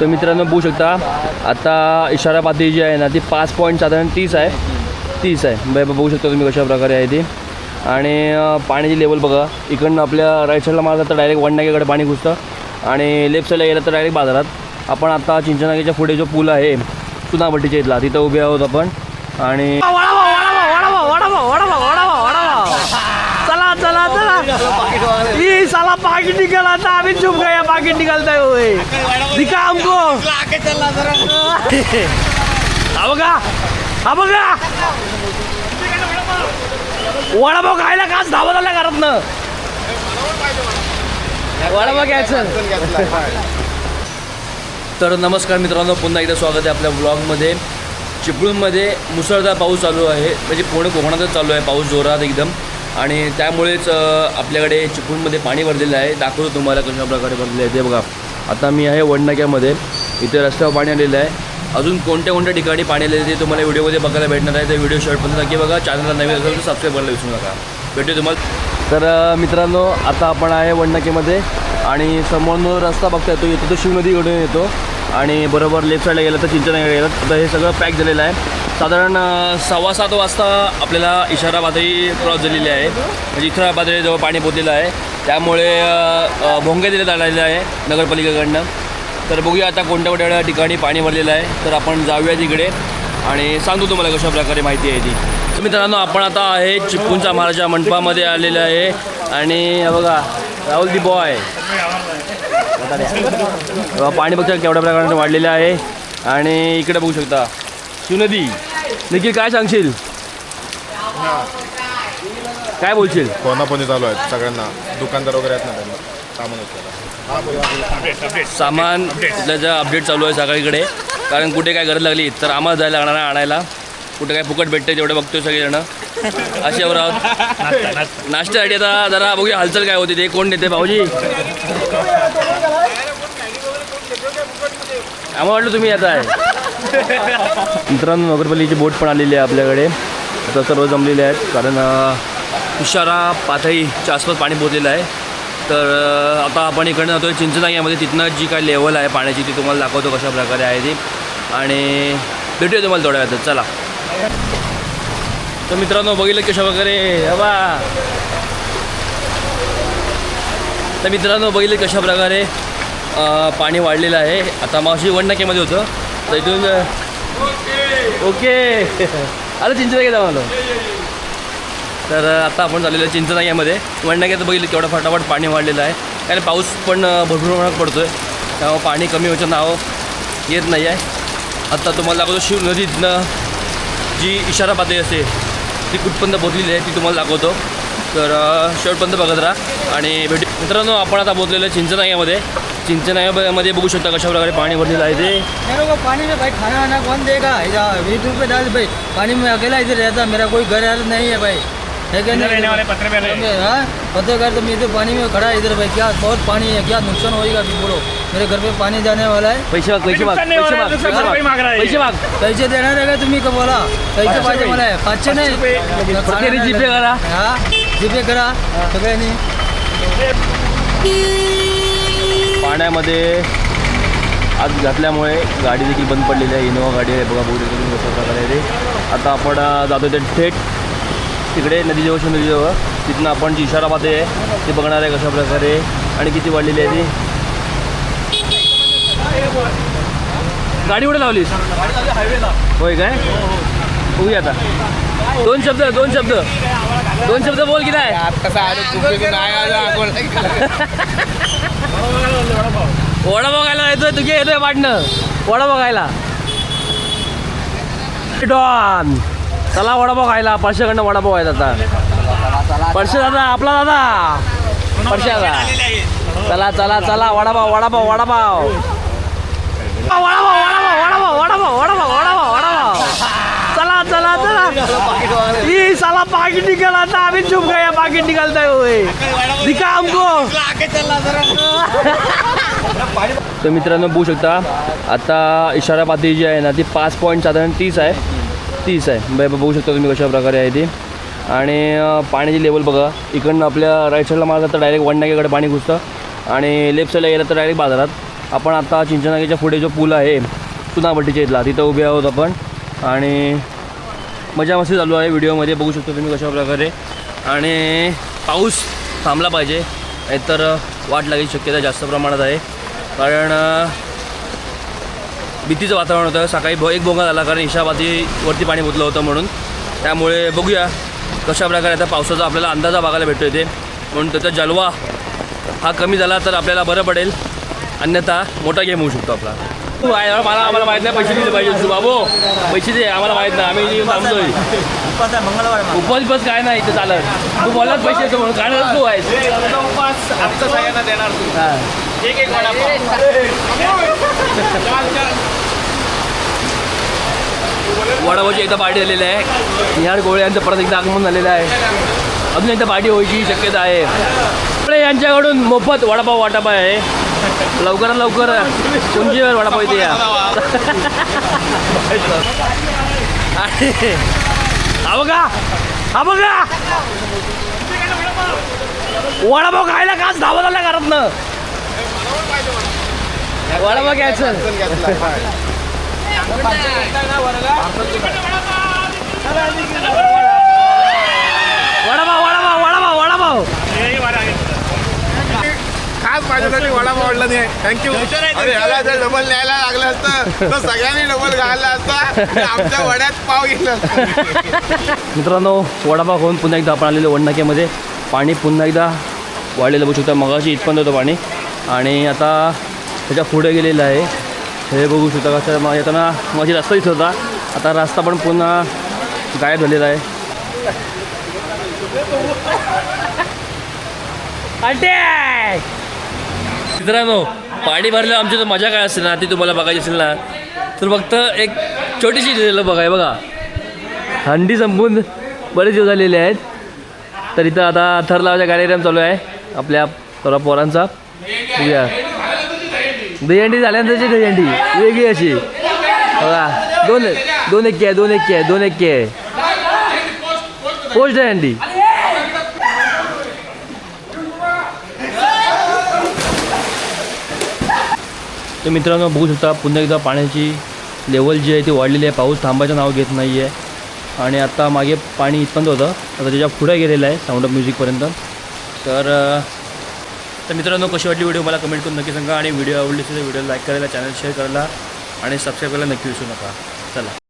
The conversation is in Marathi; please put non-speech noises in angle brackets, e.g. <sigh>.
तर मित्रांनो बघू शकता आता इशारा पातळी जी आहे ना ती पाच पॉईंट साधारण तीस आहे. तीस आहे. ब बघू शकता तुम्ही कशा प्रकारे आहे ती. आणि पाण्याची लेवल बघा. इकडनं आपल्या राईट साईडला मारलं तर डायरेक्ट वडनागेकडे पाणी घुसतं. आणि लेफ्ट साईडला गेलं तर डायरेक्ट बाजारात. आपण आता चिंचनागेच्या पुढे जो पूल आहे चुनाभट्टीच्या इथला तिथं उभे आहोत आपण. आणि चला चला चला. ये साला पाकिट निकला था अभी चुप गया पाकिट निकलता है हुए दिखा हमको। हा बघा हा बघा वडापाव खायला काच धावत आला घरात न वडापाव घ्यायचं. तर नमस्कार मित्रांनो पुन्हा एकदा स्वागत आहे आपल्या ब्लॉगमध्ये चिपळूणमध्ये मुसळधार पाऊस चालू आहे. म्हणजे पूर्ण कोकणातच चालू आहे पाऊस जोरात एकदम. आणि त्यामुळेच आपल्याकडे चिपळूणमध्ये पाणी भरलेलं आहे. दाखवतो तुम्हाला कशा प्रकारे भरलेलं आहे. ते बघा. आता मी आहे वडनाक्यामध्ये इथे रस्त्यावर पाणी आलेलं आहे. अजून कोणत्या कोणत्या ठिकाणी पाणी आलेलं ते तुम्हाला व्हिडिओमध्ये बघायला भेटणार आहे. ते व्हिडिओ शॉर्टपर्यंत नक्की बघा. चॅनलला नवीन असेल तर सबस्क्राईब करायला विसरू नका. भेटू तुम्हाला. तर मित्रांनो आता आपण आहे वडनाक्यामध्ये आणि समोर रस्ता बघता येतो येतो तो शिवनदीकडून येतो. आणि बरोबर लेफ्ट साईडला गेलं तर चिंचनाकडे गेलं. तर हे सगळं पॅक झालेलं आहे. साधारण सव्वा सात वाजता आपल्याला इशारा पातळी क्रॉस झालेली आहे. म्हणजे इथं पातळीजवळ पाणी पोचलेलं आहे. त्यामुळे भोंगे दिले आलेले आहे नगरपालिकेकडनं. तर बघूया आता कोणत्या कोणत्या ठिकाणी पाणी भरलेलं आहे. तर आपण जाऊया तिकडे आणि सांगतो तुम्हाला कशा प्रकारे माहिती आहे ती. तर मित्रांनो आपण आता आहे चिपळूणच्या महाराजा मंडपामध्ये आलेलं आहे. आणि बघा राहुल दी बॉय. पाणी बघता केवढ्या प्रकारे वाढलेलं आहे. आणि इकडे बघू शकता. शिवनदी देखील काय सांगशील? काय बोलशील? कोणापणी चालू आहेत सगळ्यांना. दुकानदार वगैरे आहेत ना त्यांना. सामान उचलायला. सामान त्याचा अपडेट चालू आहे सगळीकडे. कारण कुठे काय गरज लागली तर आम्हाला जायला लागणार आहे आणायला. कुठे काय फुकट भेटते तेवढं बघतोय सगळेजण. अशावर आहोत. नाश्त्यासाठी आता. जरा बघूया हालचाल काय होती ते. कोण नेते भाऊजी? आम्हाला वाटलं तुम्ही येत आहे. मित्रांनो नगरपालिकेची बोट पण आलेली आहे आपल्याकडे. आता सर्व जमलेले आहेत. कारण इशारा पातळीच्या आसपास पाणी पोचलेलं आहे. तर आता आपण इकडनं जातो चिंचनाग्यामध्ये तिथनं जी काय लेवल आहे पाण्याची ती तुम्हाला दाखवतो कशा प्रकारे आहे ती. आणि भेटूया तुम्हाला थोड्या वेळात चला. तर मित्रांनो बघितलं कशा प्रकारे हवा तर मित्रांनो बघितलं कशा प्रकारे पाणी वाढलेलं आहे. आता मावशी वडनाक्यामध्ये होतं. तर इथून ओके. <laughs> अरे चिंचनाग्या जाऊ मला तर आता आपण झालेलं आहे चिंचनाग्यामध्ये वडनाग्यात बघितलं केवढं फटाफट पाणी वाढलेलं आहे. कारण पाऊस पण भरपूर प्रमाणात पडतो आहे त्यामुळे पाणी कमी व्हायचं नाव येत नाही आहे. आत्ता तुम्हाला दाखवतो शिव नदीतनं जी इशारा पातळी असते ती कुठपर्यंत पोचलेली आहे ती तुम्हाला दाखवतो. तर शेवटपर्यंत बघत राहा. आणि भेट मित्रांनो आपण आता बोललेलं चिंचनायामध्ये चिंचनाग्यामध्ये. चिंचनाग्यामध्ये बघू शकता कशा प्रकारे पाणी भरलेलं आहे ते. पाणी को पानी में भाई खाना वाना कौन देगा? इधर रुपये डाल भाई में अकेला इधर रहता मेरा कोई घर नाही नहीं है भाई। है क्या नहीं? रहने वाले पत्र हाँ। पत्रकार तो मैं इधर पानी में खड़ा है इधर भाई क्या बहुत पानी है क्या नुकसान होएगा अभी बोलो। मेरे घर पे पानी जाने वाला है। पैसे माग पैसे माग पैसे माग पैसे माग पैसे देणार आहे का तुम्ही का बोला? पैसे पाहिजे मला. पाचशे नाही। जीपे करा हा जीपे करा। सगळ्यांनी पाण्यामध्ये आज घातल्यामुळे गाडी देखील बंद पडलेली आहे. इनोवा गाडी आहे बघा तुम्ही कशा प्रकारे आहे. ते आता आपण जातो ते थेट तिकडे नदीजवळ नदीजवळ. तिथनं आपण जी इशारा आहे ते बघणार आहे कशा प्रकारे आणि किती वाढलेली आहे ती. गाडी कुठे लावलीस? होय काय? बघूया आता. दोन शब्द दोन शब्द. दोन शब्द बोल की नाही? वडा बघायला येतोय तुझे येतोय वाटणं. वडा बघायला. डॉन. चला वडापाव खायला परशाकडनं वडापाव आहे आता. परशे दादा आपला दादा. परशे दादा. चला चला चला वडापाव वडापाव वडापाव. वडापाव वडापाव वडापाव वडापाव वडापाव वडापाव चला चला चला. ये साला पाकिट निकला था अभी चुप गया पाकिट निकलता है हुए दिखा हमको तर मित्रांनो बघू शकता आता इशारा पातळी जी आहे ना ती पाच पॉईंट साधारण तीस आहे. तीस आहे. ब बघू शकता तुम्ही कशा प्रकारे आहे ती. आणि पाण्याची लेवल बघा. इकडनं आपल्या राईट साईडला मारलं तर डायरेक्ट वडनागेकडे पाणी घुसतं. आणि लेफ्ट साईडला गेलं तर डायरेक्ट बाजारात. आपण आता चिंचनागेच्या पुढे जो पूल आहे चुनाभट्टीच्या इथला तिथं उभे आहोत आपण. आणि मजा मस्ती चालू आहे व्हिडिओमध्ये. बघू शकतो तुम्ही कशा प्रकारे आणि पाऊस थांबला पाहिजे. नाहीतर वाट लागेल. शक्यता जास्त प्रमाणात आहे. कारण भीतीचं वातावरण होतं. सकाळी एक बोंगा झाला कारण ईशाबातीवरती पाणी मुतलं होतं म्हणून. त्यामुळे बघूया कशा प्रकारे आता पावसाचा आपल्याला अंदाजा बघायला भेटतो इथे म्हणून त्याचा जलवा हा कमी झाला तर आपल्याला बरं पडेल. अन्यथा मोठा गेम होऊ शकतो आपला. तू आहे मला आम्हाला माहीत नाही पैसे दिले पाहिजे तू बाबू. पैसे दे आम्हाला माहीत नाही. आम्ही थांबतोय. मंगळवार उपवास बिपास काय नाही इथे चालत. तू बोललाच पैसे म्हणून. काय तू आहेस? उपवास आमचं सगळ्यांना देणार तू. हां. एक एक वडापावची एकदा पार्टी झालेली आहे. निहार गोळे यांचं परत एकदा आगमन झालेलं आहे. अजून एकदा पार्टी व्हायची शक्यता आहे. यांच्याकडून मोफत वडापाव वाटापा आहे. लवकरात लवकर कुंजीवर वडापाव इथे या? आणि हा बघा हा बघा. वडापाव खायला काच धावत आला घरातनं. वडापाव घ्यायचं. वडापाव वडापाव वडापाव वडापाव. खास माझ्यासाठी वडापाव आवडला नाही. थँक्यू अरे ह्याला जर डबल न्यायला लागलं असतं तर सगळ्यांनी डबल घालला असता आमच्या वड्यात पाव असतं. मित्रांनो वडापाव खाऊन पुन्हा एकदा आपण आलेलो वडनाक्यामध्ये. पाणी पुन्हा एकदा वाढलेलं बघू शकता. मगाशी इथपर्यंत होतं पाणी. आणि आता त्याच्या पुढे गेलेलं आहे. हे बघू शकता कसं मग येताना माझी रस्ता दिसत होता. आता रस्ता पण पुन्हा गायब झालेला आहे. मित्रांनो पाणी भरलं आमची तर मजा काय असेल ना? ती तुम्हाला बघायची असेल ना? तर फक्त एक छोटीशी दिलेलं बघाय बघा. थंडी संपून बरेच दिवस झालेले आहेत. तर इथं आता थर लावायचा कार्यक्रम चालू आहे. आपल्या थोडा पोरांचा. दहीहंडी झाल्यानंतरची दहीहंडी वेगळी अशी. बघा. दोन दोन एक आहे दोन एक आहे दोन एक आहे. पोस्ट दहीहंडी तर मित्रांनो बघू शकता पुन्हा एकदा पाण्याची लेवल जी आहे ती वाढलेली आहे. पाऊस थांबायचं नाव घेत नाही आहे आणि आता मागे पाणी इथपर्यंत होतं. आता त्याच्या पुढे गेलेलं आहे साऊंड ऑफ म्युझिकपर्यंत तर तर मित्रांनो कशी वाटली व्हिडिओ मला कमेंट करून नक्की सांगा. आणि व्हिडिओ आवडली असेल तर व्हिडिओ लाईक करायला चॅनल शेअर करायला आणि सबस्क्राईब करायला नक्की विसरू नका. चला.